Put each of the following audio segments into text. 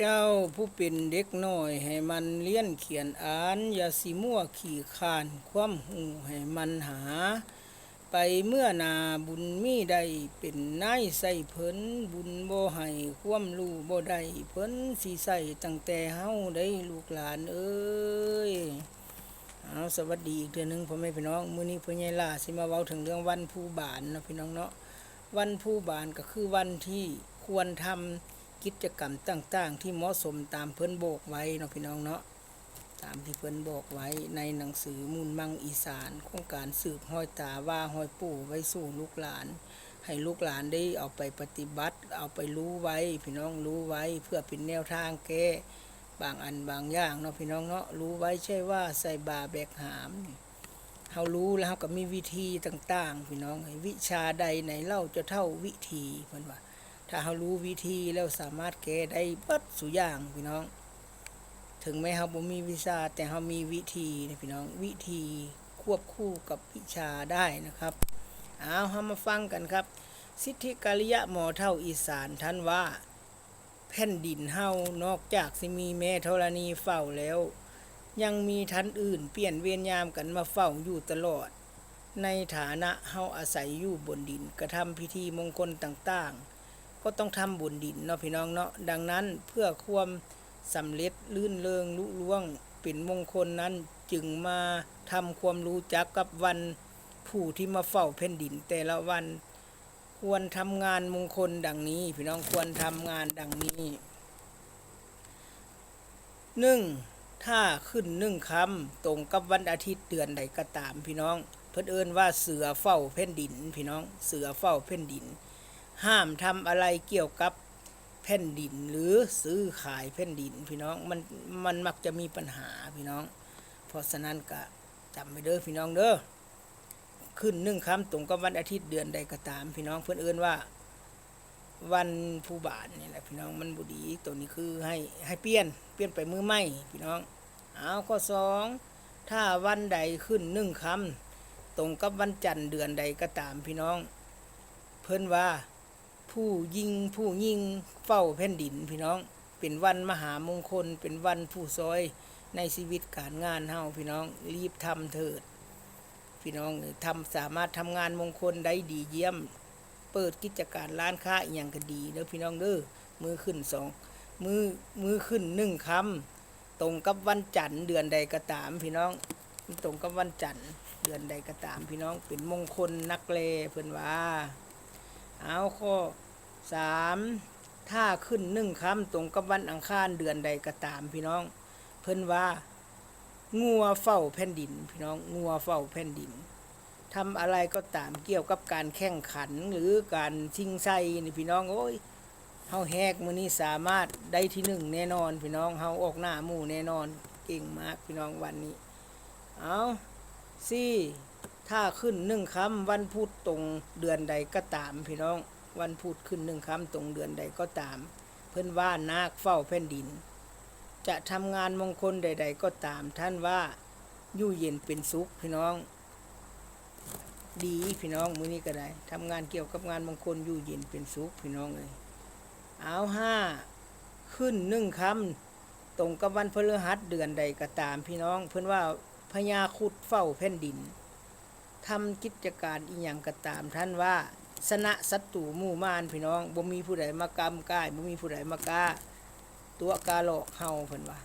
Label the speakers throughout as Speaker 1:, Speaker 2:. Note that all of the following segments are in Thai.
Speaker 1: เจ้าผู้เป็นเด็กน้อย ให้มันเรียนเขียนอ่าน อย่าสิมั่วขี่ขานความหูให้มันหา ไปเมื่อนาบุญมีได้เป็นนายใส่เพิ่นบุญบ่ให้ความรู้บ่ได้เพิ่นสิใส่ตั้งแต่เฮาได้ลูกหลานเอ้ยเอาสวัสดีอีกเทื่อหนึงพ่อแม่พี่น้องมื้อนี้พ่อใหญ่ล่าสิมาเว้าถึงเรื่องวันผู้บานเนาะพี่น้องเนาะวันผู้บานก็คือวันที่ควรทำ กิจกรรมต่าง ๆ ที่เหมาะสมตามเพิ่นบอกไว้เนาะพี่น้องเนาะตามที่เพิ่นบอกไว้ในหนังสือมูลมังอีสานโครงการสืบห้อยตาว่าห้อยปู่ไว้สู่ลูกหลาน ให้ลูกหลานได้เอาไปปฏิบัติ เอาไปรู้ไว้ พี่น้องรู้ไว้ เพื่อเป็นแนวทางแก้บางอันบางอย่างเนาะพี่น้องเนาะรู้ไว้ใช่ว่าใส่บาแบกหามนี่เฮารู้แล้วเฮาก็มีวิธีต่าง ๆ พี่น้องวิชาใดไหนเล่าจะเท่าวิธีเพิ่นว่า ถ้าเรารู้วิธีแล้วสามารถแก้ได้เปัดสุอย่างพี่น้อง ถึงแม้เราบ่มีวิชาแต่เรามีวิธีนะพี่น้องวิธีควบคู่กับวิชาได้นะครับเอาเรามาฟังกันครับ สิทธิกาลิยะหมอเท่าอีสานท่านว่า แผ่นดินเฮานอกจากสิมีแม่ธรณีเฝ้าแล้ว ยังมีท่านอื่นเปลี่ยนเวียนยามกันมาเฝ้าอยู่ตลอด ในฐานะเฮาอาศัยอยู่บนดินกระทำพิธีมงคลต่างๆ ก็ต้องทำบุญดินเนาะพี่น้องเนาะดังนั้นเพื่อความสำเร็จลื่นเริงลุล่วงเป็นมงคลนั้นจึงมาทำความรู้จักกับวันผู้ที่มาเฝ้าแผ่นดิน แต่ละวันควรทำงานมงคลดังนี้ พี่น้องควรทำงานดังนี้หนึ่งถ้าขึ้นหนึ่งคำตรงกับวันอาทิตย์เดือนใดก็ตามพี่น้อง เพิ่นเอิ้นว่าเสือเฝ้าแผ่นดิน พี่น้องเสือเฝ้าแผ่นดิน ห้ามทำอะไรเกี่ยวกับแผ่นดินหรือซื้อขายแผ่นดินพี่น้องมันมันมักจะมีปัญหาพี่น้อง เพราะฉะนั้นก็จำไปเด้อพี่น้องเด้อขึ้นหนึ่งคำตรงกับวันอาทิตย์เดือนใดก็ตาม พี่น้องเพื่อนเอื้นว่า วันผู้บานนี่แหละพี่น้องมันบุดีตัวนี้คือให้ให้เปลี่ยนเปลี่ยนไปมือใหม่พี่น้องเอาข้อสองถ้าวันใดขึ้นหนึ่งคำตรงกับวันจันทร์เดือนใดก็ตามพี่น้อง เพิ่นว่า ผู้ยิงผู้ยิงเฝ้าแผ่นดินพี่น้อง เป็นวันมหามงคล เป็นวันผู้ซอยในชีวิตการงานเฮาพี่น้องรีบทำเถิด พี่น้องทำสามารถทำงานมงคลได้ดีเยี่ยม เปิดกิจการร้านค้าอย่างก็ดีเด้อพี่น้องเด้อมือขึ้นสองมือมือขึ้นหนึ่งคำตรงกับวันจันทร์เดือนใดก็ตาม พี่น้องตรงกับวันจันทร์เดือนใดก็ตาม พี่น้องเป็นมงคลนักเลเพิ่อนว่า เอาข้อ สามถ้าขึ้นหนึ่งคำตรงกับวันอังคารเดือนใดก็ตามพี่น้อง เพิ่นว่า งัวเฝ้าแผ่นดิน พี่น้องงัวเฝ้าแผ่นดินทำอะไรก็ตามเกี่ยวกับการแข่งขันหรือการชิงไส้นี่พี่น้องโอ้ยเฮาแฮกมือนี้สามารถได้ที่หนึ่งแน่นอน พี่น้องเฮาออกหน้าหมู่แน่นอนเก่งมากพี่น้องวันนี้ เอาสี่ถ้าขึ้นหนึ่งคำวันพุธตรงเดือนใดก็ตามพี่น้อง วันพุธขึ้นหนึ่งคำตรงเดือนใดก็ตาม เพื่อนว่านาคเฝ้าแผ่นดิน จะทำงานมงคลใด ๆ ก็ตาม ท่านว่าอยู่เย็นเป็นสุขพี่น้อง ดีพี่น้องมื้อนี้ก็ได้ทำงานเกี่ยวกับงานมงคลอยู่เย็นเป็นสุขพี่น้องเลยเอาห้าขึ้นหนึ่งคำตรงกับวันพฤหัสเดือนใดก็ตาม พี่น้อง เพื่อนว่าพญาคุดเฝ้าแผ่นดินทำกิจการอีหยังก็ตามท่านว่า สนะศัตรูหมู่มานพี่น้องบ่มีผู้ใดมากำกายบ่มีผู้ใดมากล้า ตัวกาหลอกเฮาเพิ่นว่า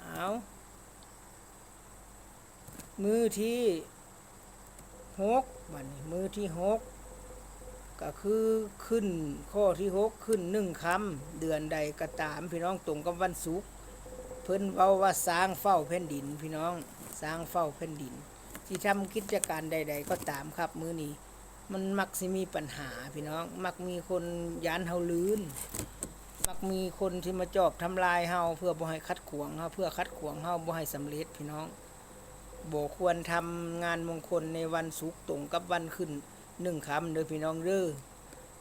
Speaker 1: เอามือที่หกบัดนี้มือที่หกก็คือขึ้นข้อที่หกขึ้นหนึ่งคำเดือนใดก็ตามพี่น้องตรงกับวันศุกร์เพิ่นเว้าว่าสร้างเฝ้าแผ่นดินพี่น้องสร้างเฝ้าแผ่นดิน ที่ทำกิจการใด ๆ ก็ตามครับมือนี้ มันมักสิมีปัญหาพี่น้อง มักมีคนยานเฮาลืนมักมีคนที่มาจอบทำลายเฮาเพื่อบ่ให้คัดขวางเฮาเพื่อคัดขวางเฮาบ่ให้สำเร็จพี่น้องบ่ควรทำงานมงคลในวันศุกร์ตรงกับวันขึ้นหนึ่งคำเด้อพี่น้องเด้อ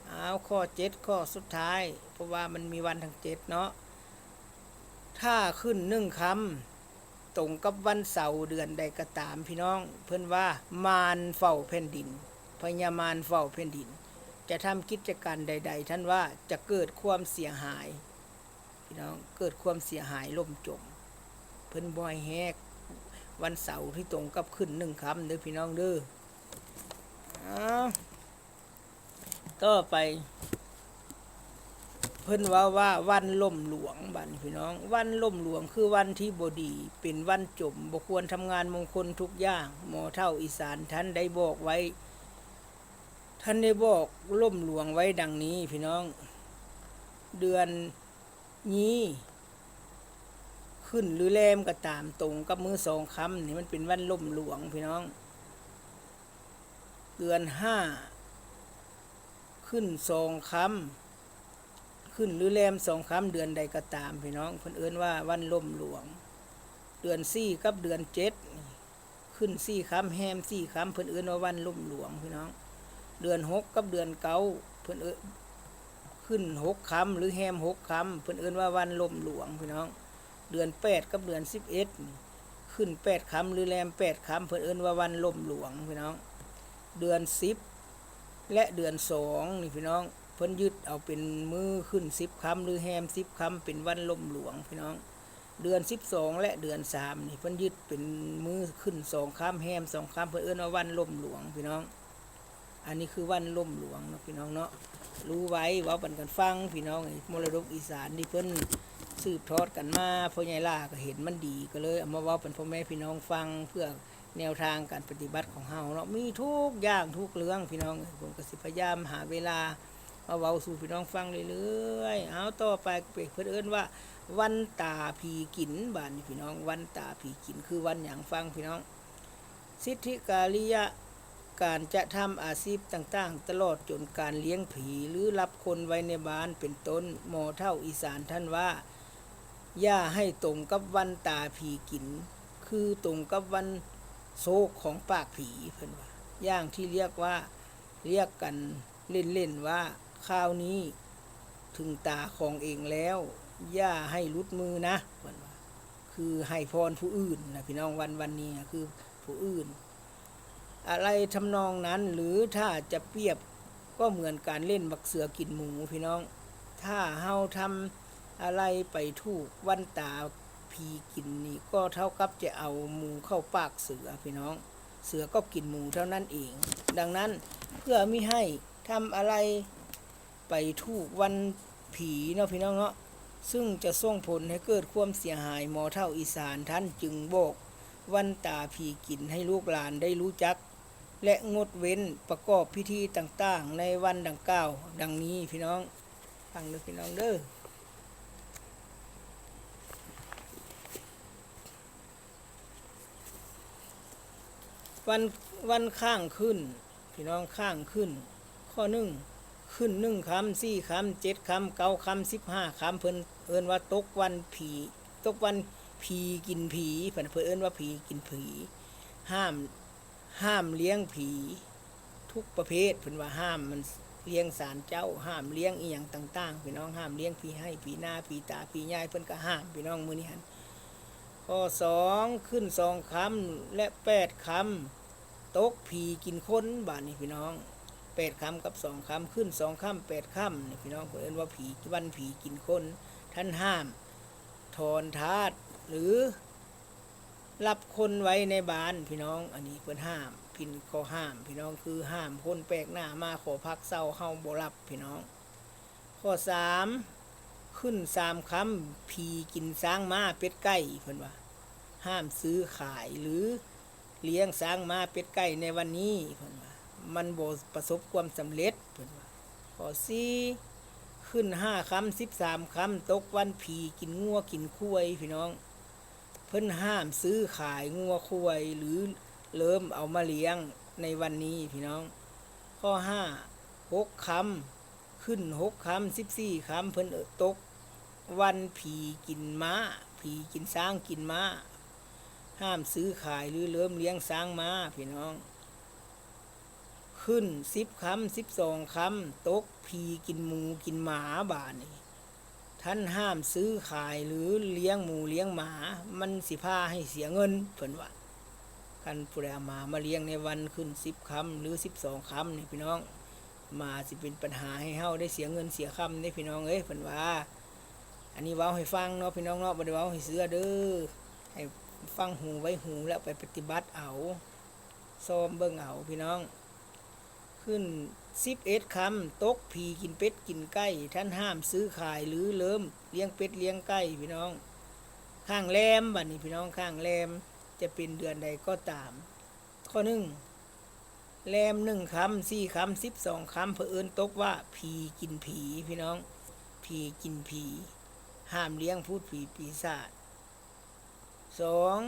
Speaker 1: เอาข้อเจ็ดข้อสุดท้าย เพราะว่ามันมีวันทั้งเจ็ดเนาะถ้าขึ้นหนึ่งคำตรงกับวันเสาร์เดือนใดก็ตามพี่น้อง เพิ่อนว่ามารเฝ้าแผ่นดิน พญามารเฝ้าแผ่นดิน จะทำกิจการใด ๆ ท่านว่าจะเกิดความเสียหายพี่น้องเกิดความเสียหายล่มจม เพิ่นบอยแฮก วันเสาร์ที่ตรงกับขึ้นหนึ่งคำเด้อพี่น้องเด้ออาต่อไป เพิ่นว่าว่าวันล่มหลวงบันพี่น้อง วันล่มหลวงคือวันที่บดี เป็นวันจมบ่ควรทำงานมงคลทุกอย่าง หมอเท่าอีสานท่านได้บอกไว้ ท่านได้บอกล่มหลวงไว้ดังนี้พี่น้อง เดือนนี้ ขึ้นหรือแรมก็ตามตรงกับมือสองคำนี่มันเป็นวันล่มหลวงพี่น้อง เดือนห้าขึ้นสองคำขึ้นหรือแรมสองคำเดือนใดก็ตามพี่น้องเพิ่นเอิ้นว่าวันล่มหลวง เดือนสี่กับเดือนเจ็ดขึ้นสี่คำแฮมสี่คำเพิ่นเอิ้นว่าวันล่มหลวงพี่น้อง เดือนหกกับเดือนเก้าเพิ่อนเอิ้นขึ้นหกคำหรือแฮมหกคำเพิ่อนเอินว่าวันลมหลวงพี่น้อง เดือนแปดกับเดือนสิบเอ็ดขึ้นแปดคำหรือแรมแปดคำเพิ่อนเอินว่าวันลมหลวงพี่น้อง เดือนสิบและเดือนสองนี่พี่น้อง เพิ่นยึดเอาเป็นมือขึ้นสิบคำหรือแฮมสิบคำเป็นวันลมหลวงพี่น้อง เดือนสิบสองและเดือนสามนี่เพิ่นยึดเป็นมือขึ้นสองคำแฮมสองคำเพิ่นเอินว่าวันลมหลวงพี่น้อง อันนี้คือวันล่มหลวงเนาะพี่น้องเนาะรู้ไว้ว่าปันกันฟังพี่น้องมรดกอีสานที่เพิ่นสืบทอดกันมาพ่อใหญ่ล่าก็เห็นมันดีก็เลยเอามาว่าเป็นพ่อแม่พี่น้องฟังเพื่อแนวทางการปฏิบัติของเฮาเนาะมีทุกอย่างทุกเรื่องพี่น้องผมก็สิพยายามหาเวลามาเว้าสู่พี่น้องฟังเรื่อยๆเอาต่อไปเพิ่นเอิ้นว่า วันตาผีกินบ้านพี่น้อง วันตาผีกินคือวันหยังฟังพี่น้อง สิทธิการิยะ การจะทำอาชีพต่างๆ ตลอดจนการเลี้ยงผีหรือรับคนไว้ในบ้านเป็นต้นหมอเท่าอีสานท่านว่า อย่าให้ตรงกับวันตาผีกิน คือตรงกับวันโศกของปากผีเพิ่นว่าอย่างที่เรียกว่าเรียกกันเล่นๆว่าข้าวนี้ถึงตาของเองแล้ว อย่าให้ลุดมือนะเพิ่นว่าคือให้พรผู้อื่นนะพี่น้องวันวันนี้คือผู้อื่น อะไรทำนองนั้นหรือถ้าจะเปรียบก็เหมือนการเล่นบักเสือกินหมูพี่น้อง ถ้าเฮาทำอะไรไปถูกวันตาพีกินนี่ก็เท่ากับจะเอาหมูเข้าปากเสือพี่น้อง เสือก็กินหมูเท่านั้นเอง ดังนั้นเพื่อไม่ให้ทำอะไรไปถูกวันผีเนาะพี่น้องเนาะซึ่งจะส่งผลให้เกิดความเสียหายหมอเท่าอีสานท่านจึงบอกวันตาผีกินให้ลูกหลานได้รู้จัก และงดเว้นประกอบพิธีต่างๆ ในวันดังกล่าว ดังนี้พี่น้องฟังเด้อพี่น้องเด้อวันวันข้างขึ้น พี่น้องข้างขึ้น ข้อหนึ่งขึ้นหนึ่งคำสี่คำเจ็ดคำเก้าคำสิบห้าคำเพิ่นเอินว่าตกวันผีตกวันผีกินผีเพิ่นเพิ่นเอินว่าผีกินผีห้าม ห้ามเลี้ยงผีทุกประเภทเพิ่นว่าห้ามมันเลี้ยงสารเจ้าห้ามเลี้ยงอีหยังต่างๆพี่น้องห้ามเลี้ยงผีให้ผีหน้าผีตาผียายเพิ่นก็ห้ามพี่น้องมือนี้หันข้อสองขึ้นสองคำและแปดคำตกผีกินคนบาทนี่พี่น้องแปดคำกับสองคำขึ้นสองคำแปดคำนี่พี่น้องเพิ่นเอิ้นว่าผีวันผีกินคน ท่านห้าม ถอนทาสหรือ รับคนไว้ในบ้านพี่น้อง อันนี้เพิ่นห้ามพินข้อห้าม พี่น้องคือห้ามคนแปลกหน้ามาขอพักเศร้าเฮาบ่รับพี่น้อง ข้อสามขึ้นสามคำผีกินช้างมาเป็ดไก่เพิ่นว่า ห้ามซื้อขายหรือเลี้ยงช้างมาเป็ดไก่ในวันนี้เพิ่นว่า มันบ่ประสบความสำเร็จเพิ่นว่าข้อสี่ขึ้นห้าคำสิบสามคำตกวันผีกินงัวกินคุ้ยพี่น้อง เพิ่นห้ามซื้อขายงัวควายหรือเริ่มเอามาเลี้ยงในวันนี้พี่น้อง ข้อห้าหกคำขึ้นหกคำสิบสี่คำเพิ่นตก วันผีกินม้า ผีกินช้างกินม้า ห้ามซื้อขายหรือเริ่มเลี้ยงช้างม้าพี่น้อง ขึ้นสิบคำสิบสองคำตกผีกินหมูกินหมาบานี่ ท่านห้ามซื้อขายหรือเลี้ยงหมูเลี้ยงหมา มันสิพาให้เสียเงินเพิ่นว่ากันผู้ใดเอาหมามาเลี้ยงในวันขึ้นสิบคำหรือสิบสองคำนี่พี่น้อง มาสิเป็นปัญหาให้เฮาได้เสียเงินเสียคำนี่พี่น้องเอ้ยเพิ่นว่า อันนี้เว้าให้ฟังเนาะพี่น้องเนาะบ่ได้เว้าให้เสือเด้อให้ฟังหูไว้หูแล้วไปปฏิบัติเอาซ้อมเบิ่งเอาพี่น้อง ขึ้น 11คำตกผีกินเป็ดกินไก่ท่านห้ามซื้อขายหรือเริ่มเลี้ยงเป็ดเลี้ยงไก่พี่น้อง ข้างแรมบัดนี้พี่น้องข้างแรมจะเป็นเดือนใดก็ตาม ข้อหนึ่งแรมหนึ่งคำสี่คำสิบสองคำเผอิญตกว่าผีกินผีพี่น้อง ผีกินผี ห้ามเลี้ยงพูดผีปีศาจสอง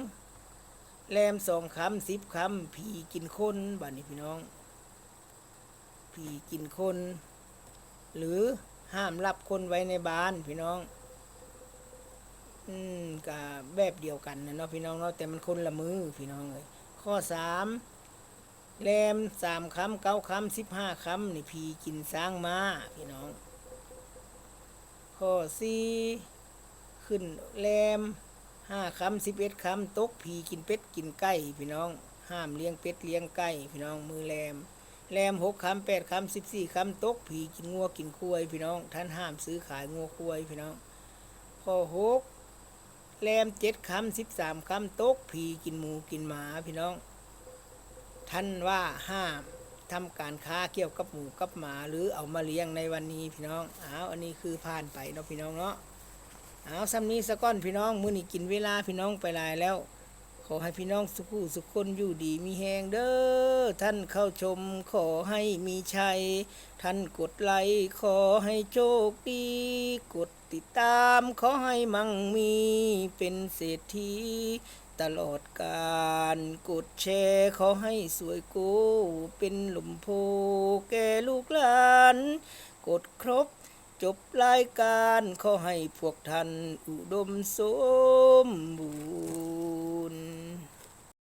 Speaker 1: แรมสองคำสิบคำผีกินคนบัดนี้พี่น้อง ผีกินคน หรือห้ามรับคนไว้ในบ้านพี่น้อง อืมก็แบบเดียวกันนะเนาะพี่น้องเนาะแต่มันคนละมือพี่น้องเลยข้อสามแรมสามคำเก้าคำสิบห้าคำนี่พีกินสร้างมาพี่น้อง ข้อสี่ขึ้นแรมห้าคำสิบเอ็ดคำตกผีกินเป็ดกินไก่พี่น้อง ห้ามเลี้ยงเป็ดเลี้ยงไก่พี่น้องมือแรม แรมหกคำแปดคำสิบสี่คำตกผีกินงัวกินควายพี่น้อง ท่านห้ามซื้อขายงัวควายพี่น้องข้อหกแรมเจ็ดคำสิบสามคำตกผีกินหมูกินหมาพี่น้อง ท่านว่าห้ามทำการค้าเกี่ยวกับหมูกับหมา หรือเอามาเลี้ยงในวันนี้พี่น้องอ้าวอันนี้คือผ่านไปเนาะพี่น้องเนาะอ้าวซ้ำนี้สะก้อนพี่น้องมื้อนี้กินเวลาพี่น้องไปลายแล้ว อให้พี่น้องสุขุสุขคนอยู่ดีมีแหงเด้อ ท่านเข้าชมขอให้มีชัย ท่านกดไลค์ขอให้โชคดี กดติดตามขอให้มั่งมีเป็นเศรษฐีตลอดการกดแชร์ขอให้สวยโกเป็นหลุมโพแก่ลูกหลาน กดครบจบรายการขอให้พวกท่านอุดมสมบูรณ์